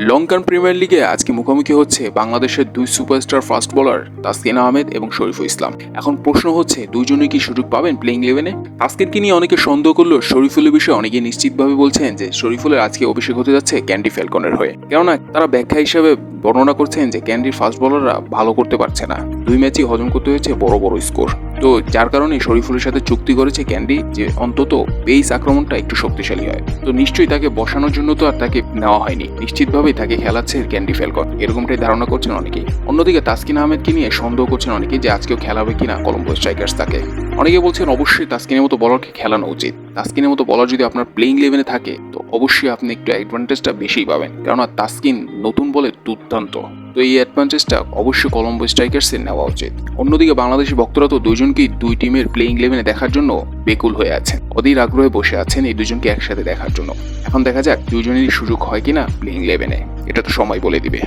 Lankan premier লিগে আজকে মুখোমুখি হচ্ছে বাংলাদেশের দুই superstar fast bowler Taskin Ahmed এবং শরীফুল ইসলাম। এখন প্রশ্ন হচ্ছে দুইজনে কি সুযোগ পাবেন প্লেইং ইলেভেনে তাসকিনকে নিয়ে অনেকে সন্দেহ করলেও শরীফুলের বিষয়ে অনেকে নিশ্চিতভাবে বলছেন যে শরীফুলের আজকে অভিষেক হতে যাচ্ছে ক্যান্ডি ফ্যালকনের হয়ে। কেননা, তারা ব্যাখ্যা হিসাবে বর্ণনা করছেন যে ক্যান্ডির ফাস্ট বলাররা ভালো করতে পারছে না। দুই ম্যাচই হজম করতে হয়েছে বড় বড় স্কোর। তো যার কারণে শরীফুলের সাথে চুক্তি করেছে ক্যান্ডি যে অন্তত পেস আক্রমণটা একটু শক্তিশালী হয়। তো নিশ্চয়ই তাকে বসানোর জন্য তো আর তাকে নেওয়া হয়নি। নিশ্চিতভাবেই তাকে খেলাচ্ছে ক্যান্ডি ফেলকন এরকমটাই ধারণা করছেন অনেকেই। অন্যদিকে তাসকিন আহমেদকে নিয়ে সন্দেহ করছেন অনেকে যে আজকেও খেলাবে কিনা কলম্বো স্ট্রাইকার্স তাকে। অনেকে বলছেন অবশ্যই তাসকিনের মতো বলারকে খেলানো উচিত। তাসকিনের মতো বলার যদি আপনার প্লেইং লেভেলে থাকে অবশ্যই আপনি একটু অ্যাডভান্টেজটা বেশি পাবেন। কেননা তাস্কিন নতুন বলে দুর্দান্ত। তো এই অ্যাডভান্টেজটা অবশ্যই কলম্বো স্ট্রাইকার্সের নেওয়া উচিত। অন্যদিকে বাংলাদেশি ভক্তরা তো দুজনকেই দুই টিমের প্লেইং ইলেভেনে দেখার জন্য বেকুল হয়ে আছেন। অধীর আগ্রহে বসে আছেন এই দুজনকে একসাথে দেখার জন্য। এখন দেখা যাক দুজনেরই সুযোগ হয় কিনা প্লেইং ইলেভেনে এটা তো সময় বলে দিবে।